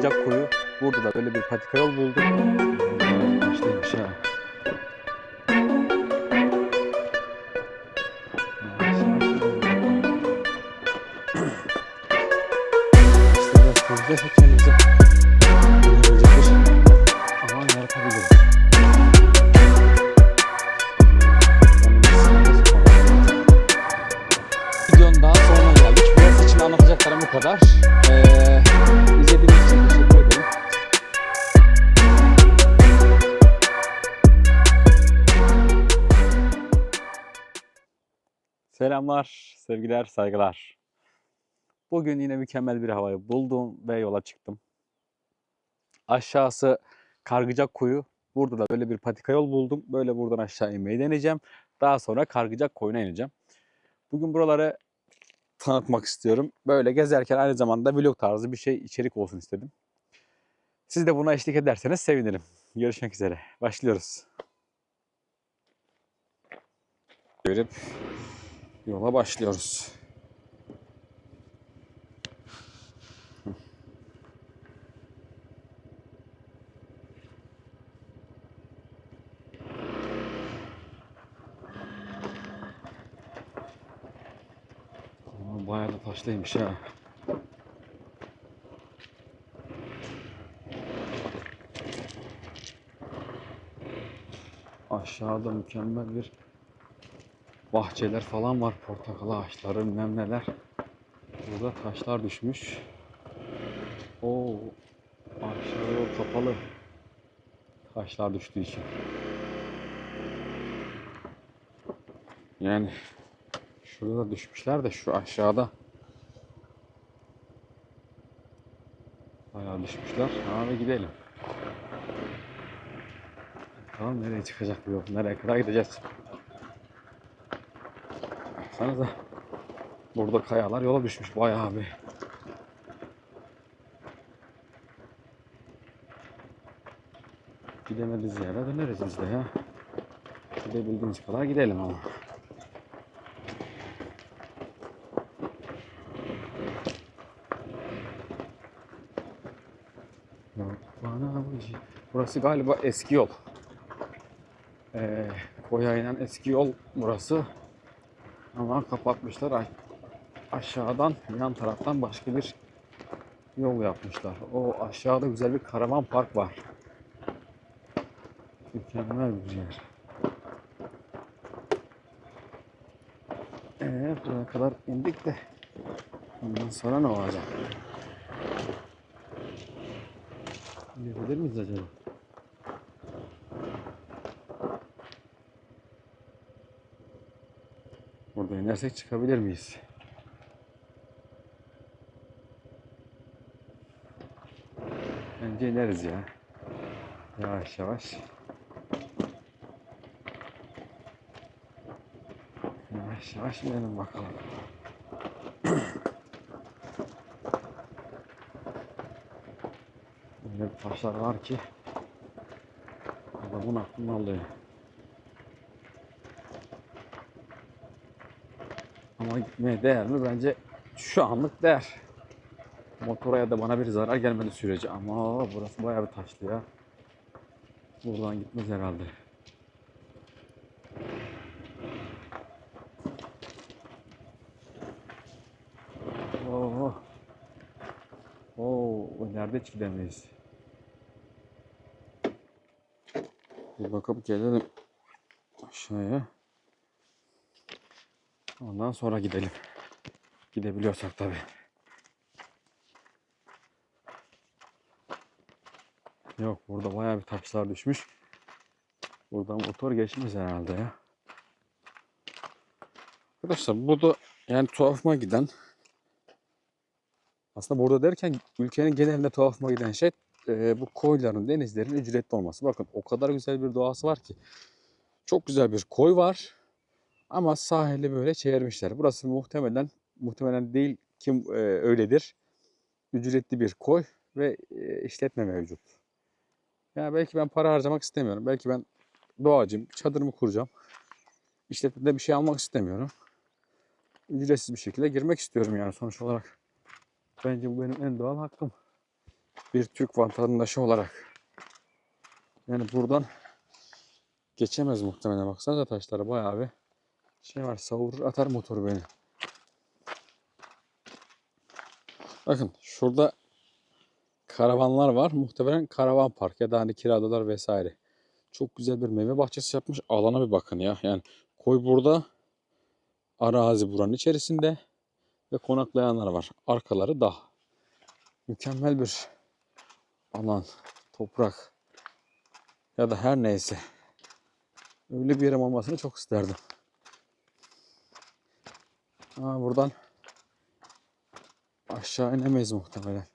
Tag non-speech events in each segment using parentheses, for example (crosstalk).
Kargıcak Koyu. Burada da böyle bir patika yol buldum. İşteymiş ha. İşte biraz Selamlar, sevgiler, saygılar. Bugün yine mükemmel bir havayı buldum ve yola çıktım. Aşağısı Kargıcak Koyu. Burada da böyle bir patika yol buldum. Böyle buradan aşağı inmeyi deneyeceğim. Daha sonra Kargıcak Koyu'na ineceğim. Bugün buraları tanıtmak istiyorum. Böyle gezerken aynı zamanda vlog tarzı bir şey içerik olsun istedim. Siz de buna eşlik ederseniz sevinirim. Görüşmek üzere. Başlıyoruz. Görüp yola başlıyoruz. Bayağı da taşlıymış ha. Aşağıda mükemmel bir bahçeler falan var. Portakal ağaçları bilmem. Burada taşlar düşmüş. Oo, aşağı yol kapalı. Taşlar düştüğü için. Yani şurada düşmüşler de şu aşağıda. Bayağı düşmüşler. Abi gidelim. Tamam nereye çıkacak bu yol? Nereye kadar gideceğiz? Baksanıza. Burada kayalar yola düşmüş bayağı bir. Gidemediğimiz yere döneriz biz de ya. Gidebildiğimiz kadar gidelim ama. Burası galiba eski yol. Ee, koya eski yol burası. Ama kapatmışlar. Aşağıdan yan taraftan başka bir yol yapmışlar. O aşağıda güzel bir karavan park var. Mükemmel bir yer. Ee, buraya kadar indik de ondan sonra ne olacak? Gidebilir miyiz acaba? Burada inersek çıkabilir miyiz? Bence ineriz ya. Yavaş yavaş. Yavaş yavaş inelim bakalım. Öyle bir taşlar var ki adamın aklını alıyor. Ama gitmeye değer mi? Bence şu anlık değer. Motora ya da bana bir zarar gelmedi sürece. Ama burası bayağı bir taşlı ya. Buradan gitmez herhalde. Oo. Oo, ileride hiç gidemeyiz. Bir bakıp gelelim aşağıya. Ondan sonra gidelim. Gidebiliyorsak tabii. Yok burada bayağı bir taşlar düşmüş. Buradan motor geçmez herhalde ya. Arkadaşlar burada yani tuhafıma giden aslında burada derken ülkenin genelinde tuhafıma giden şey e, bu koyların, denizlerin ücretli olması. Bakın o kadar güzel bir doğası var ki. Çok güzel bir koy var. Ama sahili böyle çevirmişler. Burası muhtemelen muhtemelen değil kim e, öyledir. Ücretli bir koy ve e, işletme mevcut. Yani belki ben para harcamak istemiyorum. Belki ben doğacıyım. Çadırımı kuracağım. İşletmede bir şey almak istemiyorum. Ücretsiz bir şekilde girmek istiyorum yani sonuç olarak. Bence bu benim en doğal hakkım. bir Türk vatandaşı olarak yani buradan geçemez muhtemelen baksanıza taşlara bayağı bir şey var savurur atar motoru beni. Bakın şurada karavanlar var. Muhtemelen karavan park ya da hani kiradalar vesaire. Çok güzel bir meyve bahçesi yapmış. Alana bir bakın ya. Yani koy burada arazi buranın içerisinde ve konaklayanlar var. Arkaları dağ. Mükemmel bir alan, toprak ya da her neyse. Öyle bir yerim olmasını çok isterdim. Aa, buradan aşağı inemeyiz muhtemelen.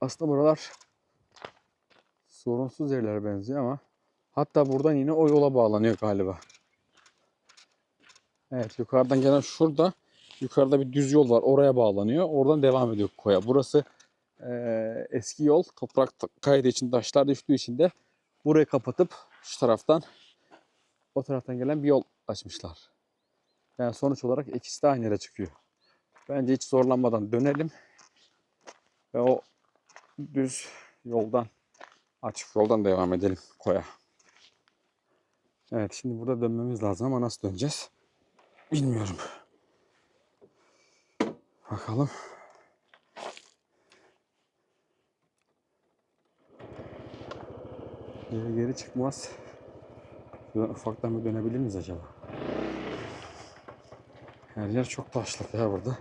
Aslında buralar sorunsuz yerlere benziyor ama hatta buradan yine o yola bağlanıyor galiba. Evet yukarıdan gelen şurada yukarıda bir düz yol var oraya bağlanıyor. Oradan devam ediyor koya. Burası eee, eski yol toprak kaydığı için taşlar düştüğü için de burayı kapatıp şu taraftan o taraftan gelen bir yol açmışlar. Yani sonuç olarak ikisi de aynı yere çıkıyor. Bence hiç zorlanmadan dönelim. Ve o düz yoldan açık yoldan devam edelim koya. Evet şimdi burada dönmemiz lazım ama nasıl döneceğiz? Bilmiyorum. Bakalım. Geri geri çıkmaz. Ufaktan bir dönebilir miyiz acaba? Her yer çok taşlık ya burada.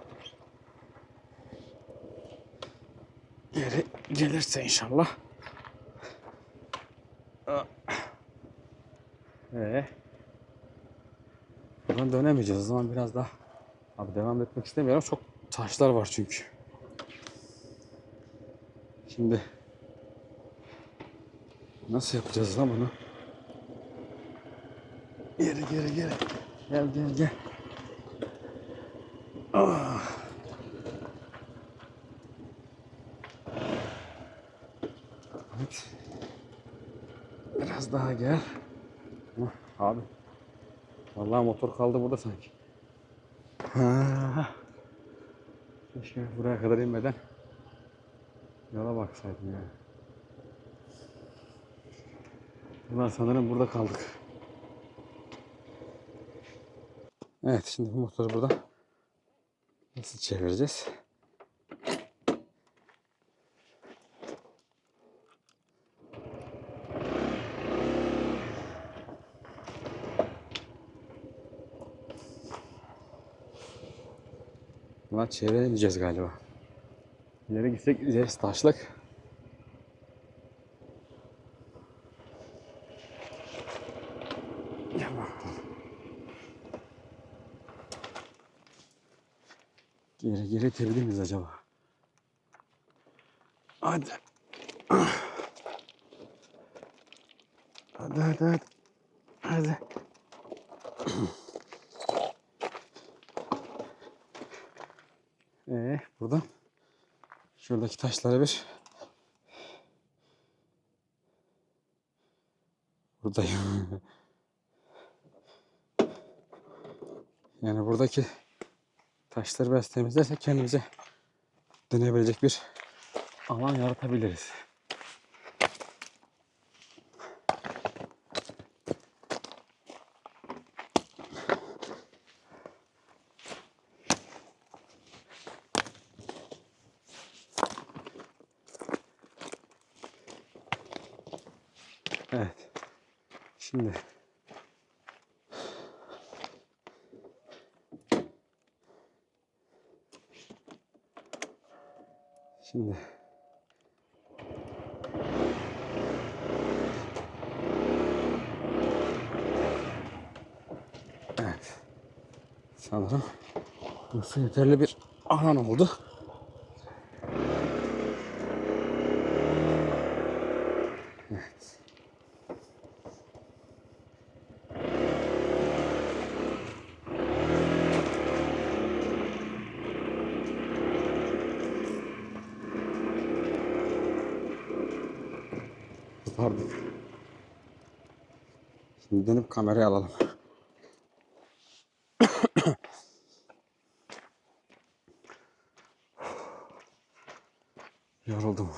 Geri gelirse inşallah. Ee, buradan dönemeyeceğiz. O zaman biraz daha abi devam etmek istemiyorum. Çok taşlar var çünkü. Şimdi nasıl yapacağız lan bunu? Geri geri geri. Gel gel gel. Evet. Biraz daha gel. Abi. Vallahi motor kaldı burada sanki. Ha. Keşke buraya kadar inmeden yola baksaydım ya. Ulan sanırım burada kaldık. Evet şimdi bu motoru burada nasıl çevireceğiz? Ulan çeviremeyeceğiz galiba. İleri gitsek ilerisi taşlık. Gel bakalım. Geri geri itebilir miyiz acaba? Hadi. Hadi hadi hadi. Hadi. Ee, buradan şuradaki taşları bir buradayım. yani buradaki taşları biraz temizlersek kendimize dönebilecek bir alan yaratabiliriz. Evet. Şimdi Şimdi Evet. Sanırım burası yeterli bir alan oldu. Evet. Pardon. Şimdi dönüp kamerayı alalım. (coughs) Yoruldum.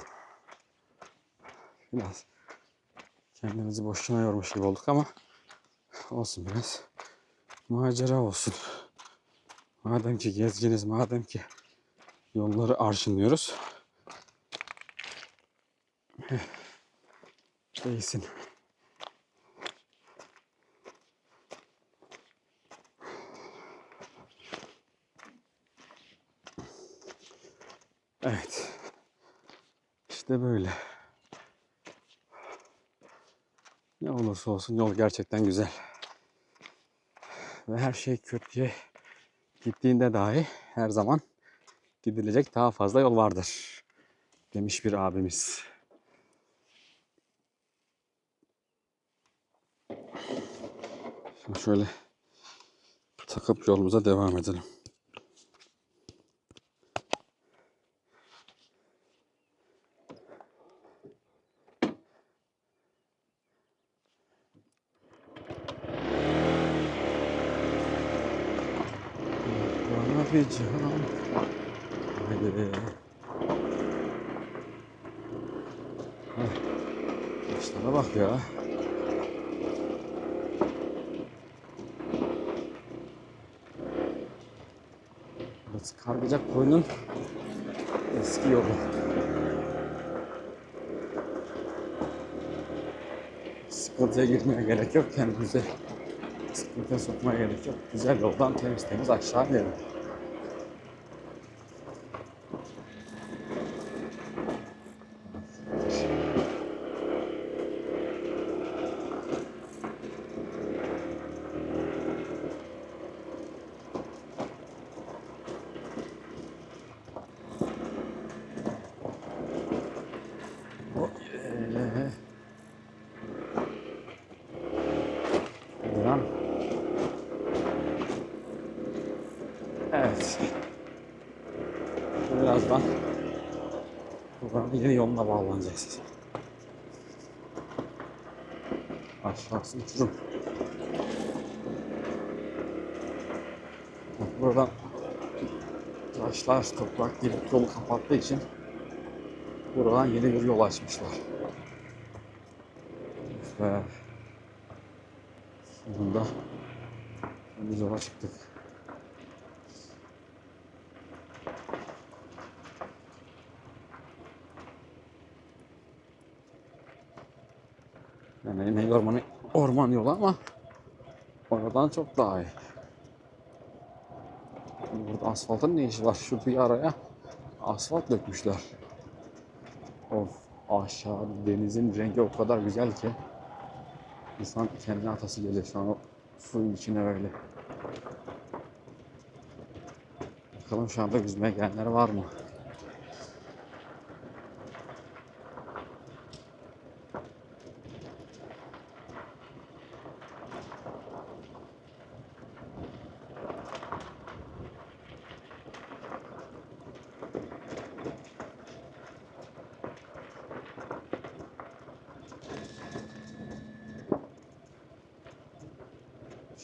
Biraz kendimizi boşuna yormuş gibi olduk ama olsun biraz macera olsun. Madem ki gezginiz, madem ki yolları arşınlıyoruz. Değilsin. Evet. İşte böyle. Ne olursa olsun yol gerçekten güzel. Ve her şey kötüye gittiğinde dahi her zaman gidilecek daha fazla yol vardır. Demiş bir abimiz. Şimdi şöyle takıp yolumuza devam edelim. Can. Haydi. Taşlara bak ya. Burası Kargıcak Koyun'un eski yolu. Sıkıntıya girmeye gerek yok kendimize. Sıkıntıya sokmaya gerek yok. Güzel yoldan temiz temiz aşağı inelim. Oh, yeah. Buradan. Evet. Birazdan yeni yoluna bağlanacağız. Aşağısı uçurum. Buradan taşlar, toprak gelip yolu kapattığı için buradan yeni bir yol açmışlar. Ve sonunda biz yola çıktık. Yani yine orman, orman yolu ama oradan çok daha iyi. Burada asfaltın ne işi var? Şu bir araya asfalt dökmüşler. Of aşağı denizin rengi o kadar güzel ki insan kendine atası geliyor şu an o suyun içine böyle. Bakalım şu anda yüzmeye gelenler var mı?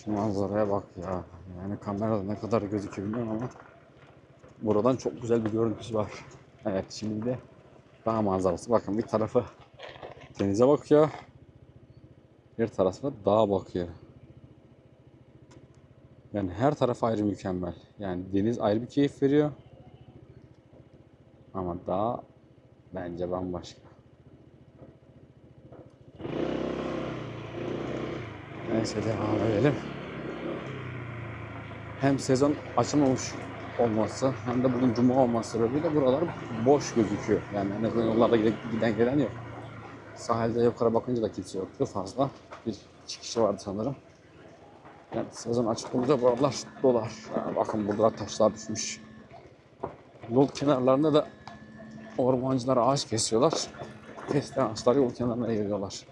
Şu manzaraya bak ya. Yani kamerada ne kadar gözüküyor bilmiyorum ama buradan çok güzel bir görüntüsü var. (laughs) Evet şimdi de dağ manzarası. Bakın bir tarafı denize bakıyor. Bir tarafı da dağa bakıyor. Yani her taraf ayrı mükemmel. Yani deniz ayrı bir keyif veriyor. Ama dağ bence bambaşka. Neyse devam edelim. Hem sezon açılmamış olması hem de bugün cuma olması sebebiyle buralar boş gözüküyor. Yani en azından yollarda giden- gelen yok. Sahilde yukarı bakınca da kimse yoktu fazla. Bir iki vardı sanırım. Yani sezon açık olunca buralar dolar. Ha, bakın burada taşlar düşmüş. Yol kenarlarında da ormancılar ağaç kesiyorlar. Kesilen ağaçları yol kenarına yayıyorlar.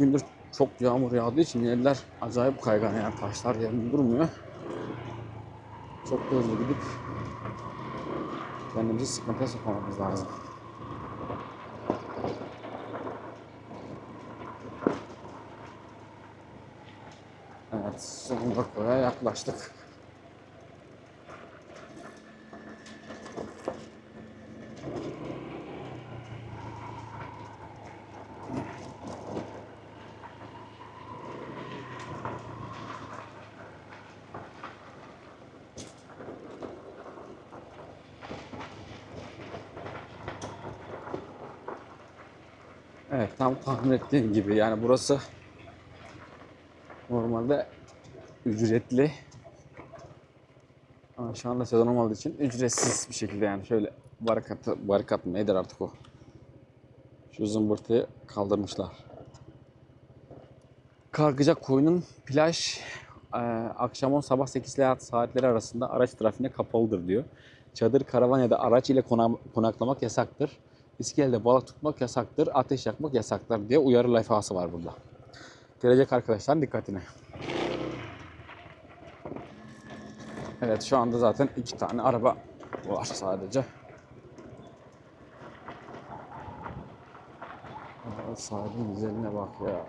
Gündür çok yağmur yağdığı için yerler acayip kaygan yani taşlar yerinde durmuyor. Çok hızlı gidip kendimizi sıkıntıya sokmamız lazım. Evet sonunda Bak buraya yaklaştık. Evet tam tahmin ettiğim gibi yani burası normalde ücretli ama şu anda sezon olmadığı için ücretsiz bir şekilde yani şöyle barikatı, barikat mı nedir artık o şu zımbırtıyı kaldırmışlar. Kargıcak Koyun'un plaj e, akşam 10 sabah 8 ile saatleri arasında araç trafiğine kapalıdır diyor. Çadır, karavan ya da araç ile kona- konaklamak yasaktır. İskelede balık tutmak yasaktır, ateş yakmak yasaktır diye uyarı levhası var burada. Gelecek arkadaşların dikkatine. Evet şu anda zaten iki tane araba var sadece. Aa, Sahibin güzeline bak ya.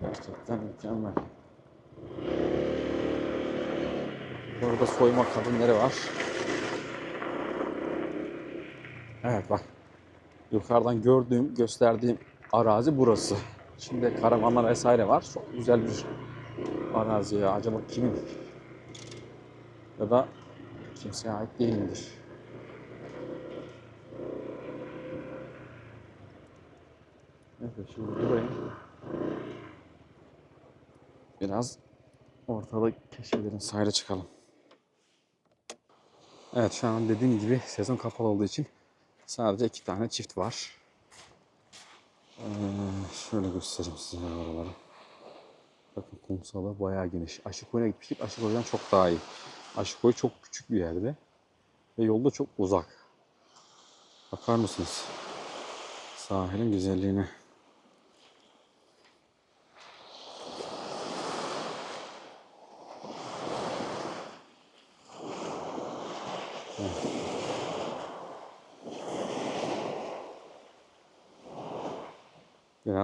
Gerçekten mükemmel. Burada soyma kabinleri var. Evet bak. Yukarıdan gördüğüm, gösterdiğim arazi burası. Şimdi karavanlar vesaire var. Çok güzel bir arazi ya. Acaba kimin? Ya da kimseye ait değil midir? Evet şimdi durayım. Biraz ortalık keşfedelim, sahile çıkalım. Evet şu an dediğim gibi sezon kapalı olduğu için sadece iki tane çift var. Ee, şöyle göstereyim size oraları. Bakın kumsalı bayağı geniş. Aşıkoy'a gitmiştik. Aşıkoy'dan çok daha iyi. Aşıkoy çok küçük bir yerde. Ve yolda çok uzak. Bakar mısınız? Sahilin güzelliğine.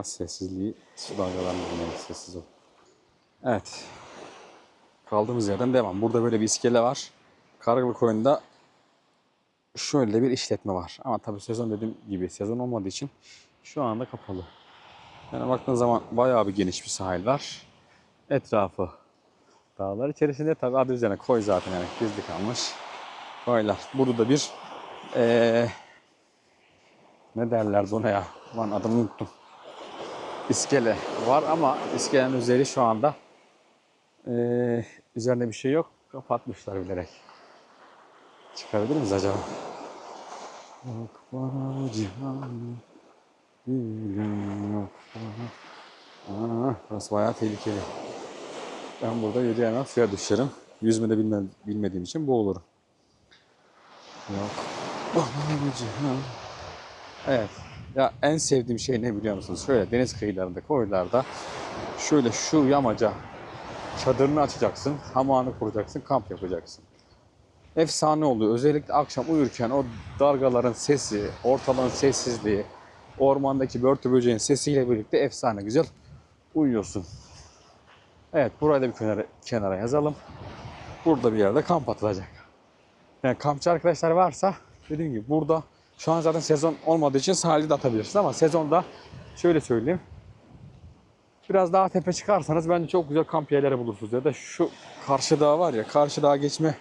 Biraz sessizliği, su dinleyelim sessiz ol. Evet. Kaldığımız yerden devam. Burada böyle bir iskele var. Karagül koyunda şöyle bir işletme var. Ama tabii sezon dediğim gibi sezon olmadığı için şu anda kapalı. Yani baktığın zaman bayağı bir geniş bir sahil var. Etrafı dağlar içerisinde tabii adı üzerine koy zaten yani gizli kalmış. Koylar. Burada da bir eee ne derlerdi ona ya? Lan adını unuttum iskele var ama iskelenin üzeri şu anda eee üzerinde bir şey yok. Kapatmışlar bilerek. Çıkabilir miyiz acaba? Yok bana cihan, burası bayağı tehlikeli. Ben burada yürüyemem, suya düşerim. Yüzme de bilmediğim için boğulurum. Yok. Evet. Ya en sevdiğim şey ne biliyor musunuz? Şöyle deniz kıyılarında, koylarda şöyle şu yamaca çadırını açacaksın, hamağını kuracaksın, kamp yapacaksın. Efsane oluyor. Özellikle akşam uyurken o dalgaların sesi, ortalığın sessizliği, ormandaki börtü böceğin sesiyle birlikte efsane güzel uyuyorsun. Evet burayı da bir kenara, kenara yazalım. Burada bir yerde kamp atılacak. Yani kampçı arkadaşlar varsa dediğim gibi burada şu an zaten sezon olmadığı için sahilde de atabilirsiniz ama sezonda şöyle söyleyeyim. Biraz daha tepe çıkarsanız bence çok güzel kamp yerleri bulursunuz. Ya da şu karşı dağ var ya karşı dağa geçme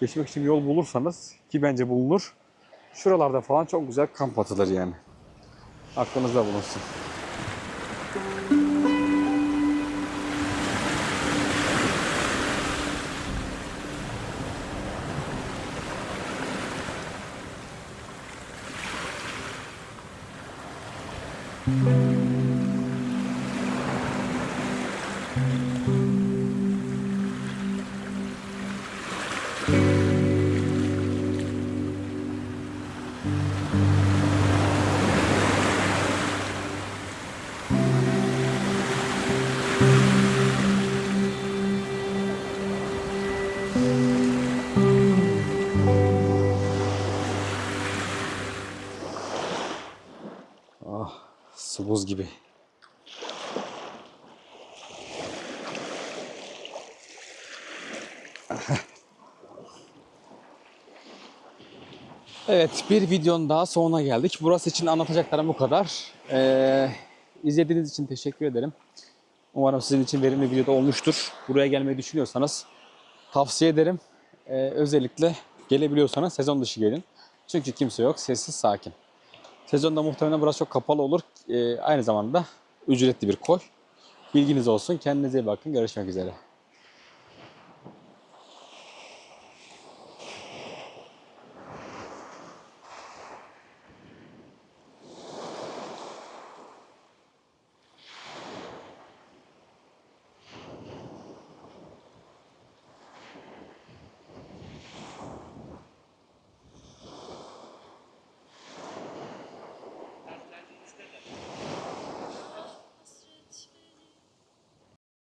geçmek için yol bulursanız ki bence bulunur. Şuralarda falan çok güzel kamp atılır yani. Aklınızda bulunsun. Ah, su buz gibi. Evet bir videonun daha sonuna geldik. Burası için anlatacaklarım bu kadar. Ee, izlediğiniz için teşekkür ederim. Umarım sizin için verimli bir video olmuştur. Buraya gelmeyi düşünüyorsanız tavsiye ederim. Ee, özellikle gelebiliyorsanız sezon dışı gelin. Çünkü kimse yok, sessiz, sakin. Sezonda muhtemelen burası çok kapalı olur. Ee, aynı zamanda ücretli bir koy. Bilginiz olsun. Kendinize iyi bakın. Görüşmek üzere.